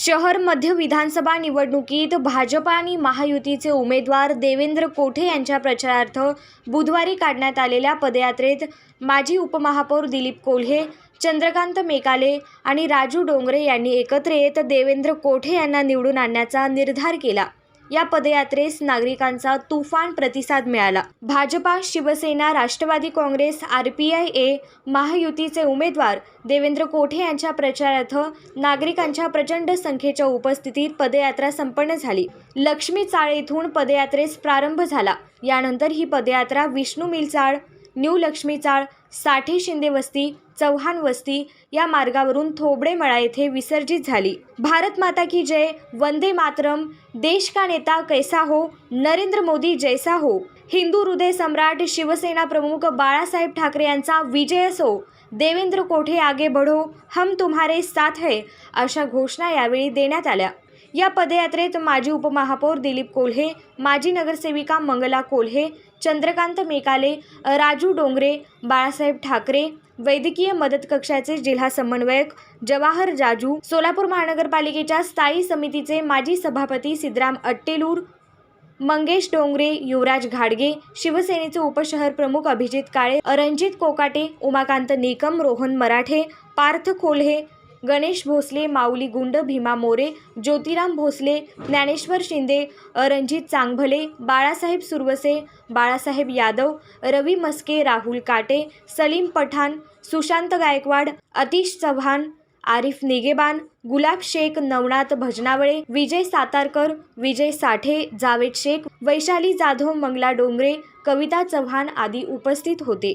शहर मध्य विधानसभा निवडणुकीत भाजप आणि महायुतीचे उमेदवार देवेंद्र कोठे यांच्या प्रचारार्थ बुधवारी काढण्यात आलेल्या पदयात्रेत माजी उपमहापौर दिलीप कोल्हे चंद्रकांत मेकाले आणि राजू डोंगरे यांनी एकत्र येत देवेंद्र कोठे यांना निवडून आणण्याचा निर्धार केला. या पदयात्रेस नागरिकांचा तुफान प्रतिसाद मिळाला. Bhajapa Shiv Sena Rashtrawadi Congress R P I A महायुतीचे उमेदवार देवेंद्र कोठे यांच्या प्रचारार्थ नागरिकांच्या प्रचंड संख्येच्या उपस्थितीत पदयात्रा संपन्न झाली. लक्ष्मी चाळ येथून पदयात्रेस प्रारंभ झाला. यानंतर ही पदयात्रा विष्णू मिलचाळ न्यू लक्ष्मी चाळ साठे शिंदे वस्ती चव्हाण वस्ती या मार्गावरून थोबडे मळा येथे विसर्जित झाली. भारत माता की जय वंदे मातरम देश का नेता कैसा हो नरेंद्र मोदी जैसा हो. हिंदू हृदय सम्राट शिवसेना प्रमुख बाळासाहेब ठाकरे यांचा विजय असो. देवेंद्र कोठे आगे बढो हम तुम्हारे साथ है अशा घोषणा यावेळी देण्यात आल्या. या पदयात्रेत माजी उपमहापौर दिलीप कोल्हे माजी नगरसेविका मंगला कोल्हे चंद्रकांत मेकाले राजू डोंगरे बाळासाहेब ठाकरे वैद्यकीय मदत कक्षाचे जिल्हा समन्वयक जवाहर जाजू सोलापूर महानगरपालिकेच्या स्थायी समितीचे माजी सभापती सिद्धराम अट्टेलूर मंगेश डोंगरे युवराज घाडगे शिवसेनेचे उपशहर प्रमुख अभिजित काळे रणजित कोकाटे उमाकांत निकम रोहन मराठे पार्थ कोल्हे गणेश भोसले माऊली गुंड भीमा मोरे ज्योतिराम भोसले ज्ञानेश्वर शिंदे रणजित चांगभले बाळासाहेब सुरवसे बाळासाहेब यादव रवी मस्के राहुल काटे सलीम पठाण सुशांत गायकवाड अतिश चव्हाण आरिफ निगेबान गुलाब शेख नवनाथ भजनावळे विजय सातारकर विजय साठे जावेद शेख वैशाली जाधव मंगला डोंगरे कविता चव्हाण आदी उपस्थित होते.